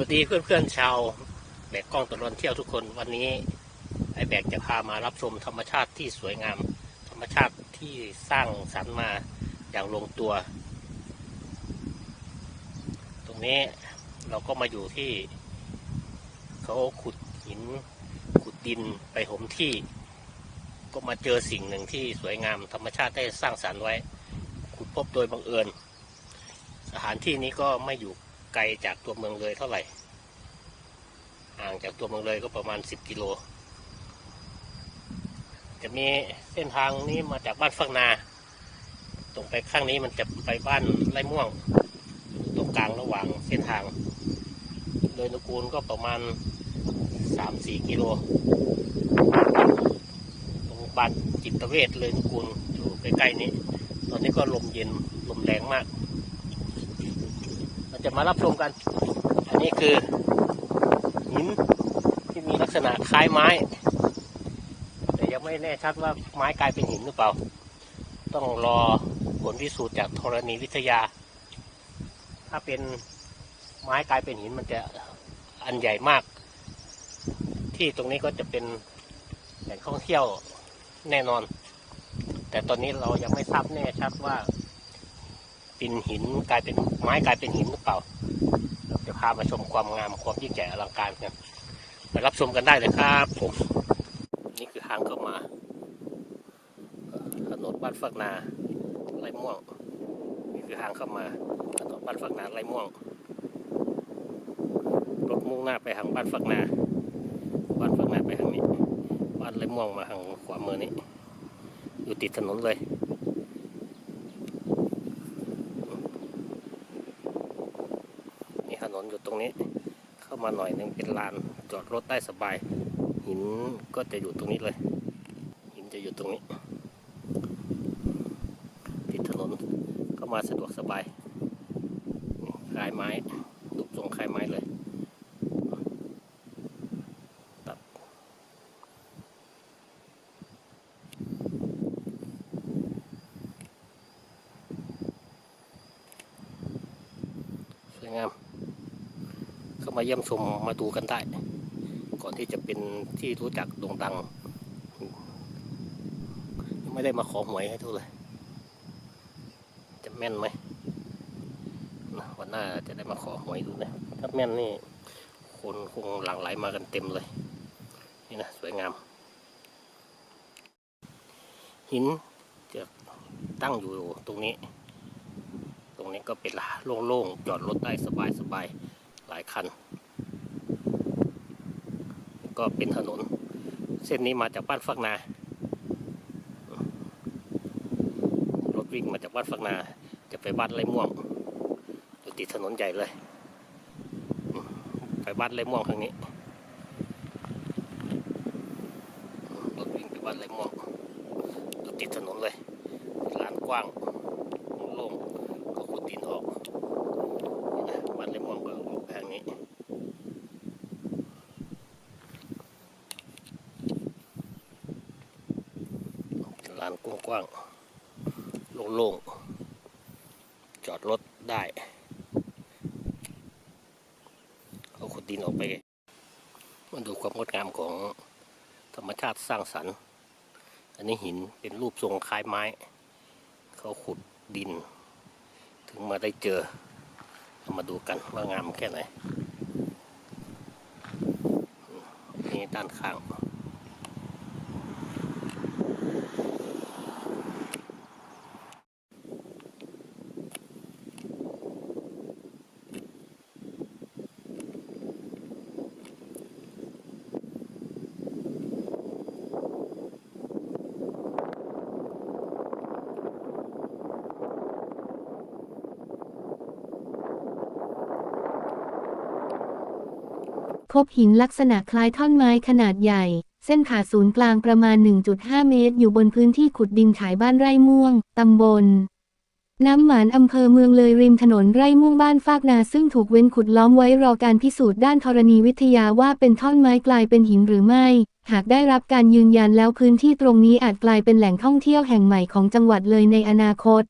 วัสดีเพื่อนๆชาวแบกกล้องตลอดเที่ยวทุกคนวันนี้ไอ้แบกจะพามารับชมธรรมชาติที่สวยงาม ธรรมชาติที่สร้างสรรค์มาอย่างลงตัว ตรงนี้เราก็มาอยู่ที่เขาขุดหินขุดดินไปถมที่ ก็มาเจอสิ่งหนึ่งที่สวยงาม ธรรมชาติได้สร้างสรรค์ไว้ ขุดพบโดยบังเอิญสถานที่นี้ก็ไม่อยู่ ไกลจากตัวเมืองเลยเท่าไหร่ห่างจากตัวเมืองเลยก็ประมาณ 10 กิโล จะมีเส้นทางนี้มาจากบ้านฟักนา ตรงไปข้างนี้มันจะไปบ้านไร่ม่วง ตรงกลางระหว่างเส้นทาง โดยนุกูลก็ประมาณ 3-4 กิโลตรงบ้านจิตเวชเลยนุกูลอยู่ใกล้ๆนี้ ตอนนี้ก็ลมเย็นลมแรงมาก จะมารับชมกัน อันนี้คือหินที่มีลักษณะคล้ายไม้ แต่ยังไม่แน่ชัดว่าไม้กลายเป็นหินหรือเปล่า ต้องรอผลพิสูจน์จากธรณีวิทยา ถ้าเป็นไม้กลายเป็นหินมันจะอันใหญ่มาก ที่ตรงนี้ก็จะเป็นแหล่งท่องเที่ยวแน่นอน แต่ตอนนี้เรายังไม่ทราบแน่ชัดว่า เป็นหินกลายเป็นไม้กลายเป็นหินหรือเปล่าเราจะพามาชมความงามความยิ่งใหญ่อลังการกันไปรับชมกันได้เลยครับผมนี่คือทางเข้ามาถนนบ้านฝักนาไรม่วง นี่คือทางเข้ามาถนนบ้านฝักนาไรม่วงรถมุ่งหน้าไปทางบ้านฝักนาบ้านฝักนาไปทางนี้บ้านไรม่วงมาทางขวามือนี้อยู่ติดถนนเลย มีถ นนอยู่ตรงนี้ เข้ามาหน่อยนึงเป็นลานจอดรถได้สบาย หินก็จะอยู่ตรงนี้เลย หินจะอยู่ตรงนี้ติดถนนก็มาสะดวกสบายลายไม้รูปทรงคลายไม้เลยตัดสวยงาม เข้า มาเยี่ยมชมมาดูกันได้ ก่อนที่จะเป็นที่รู้จักโด่งดัง ไม่ได้มาขอหวยให้ทุกเลย จะแม่นไหมวันหน้าจะได้มาขอหวยดูนะถ้าแม่นนี่คนคงหลั่งไหลมากันเต็มเลย นี่นะสวยงาม หินจะตั้งอยู่ตรงนี้ ตรงนี้ก็เป็นโล่งๆจอดรถได้สบายๆหลายคัน ก็เป็นถนน เส้นนี้มาจากบ้านฟักนา รถวิ่งมาจากบ้านฟักนา จะไปบ้านไรม่วงอยู่ติดถนนใหญ่เลย ไปบ้านไรม่วงทางนี้รถวิ่งไปบ้านไรม่วงอยู่ติดถนนเลยลานกว้างโล่งก็ขุดดินออกนี่นะบ้านไรม่วงก็อยู่ทางนี้ เป็นลานกว้างๆโล่งๆ จอดรถได้เอาขุดดินออกไปมาดูความงดงามของธรรมชาติสร้างสรรค์ อันนี้หินเป็นรูปทรงคล้ายไม้ เขาขุดดิน ถึงมาได้เจอเอามาดูกันว่างามแค่ไหน นี่ด้านข้าง พบหินลักษณะคล้ายท่อนไม้ขนาดใหญ่ เส้นผ่าศูนย์กลางประมาณ 1.5 เมตร อยู่บนพื้นที่ขุดดินขายบ้านไร่ม่วง ตำบล น้ำหมานอำเภอเมืองเลยริมถนนไร่ม่วงบ้านฟากนาซึ่งถูกเว้นขุดล้อมไว้รอการพิสูจน์ด้านธรณีวิทยาว่าเป็นท่อนไม้กลายเป็นหินหรือไม่ หากได้รับการยืนยันแล้วพื้นที่ตรงนี้อาจกลายเป็นแหล่งท่องเที่ยวแห่งใหม่ของจังหวัดเลยในอนาคต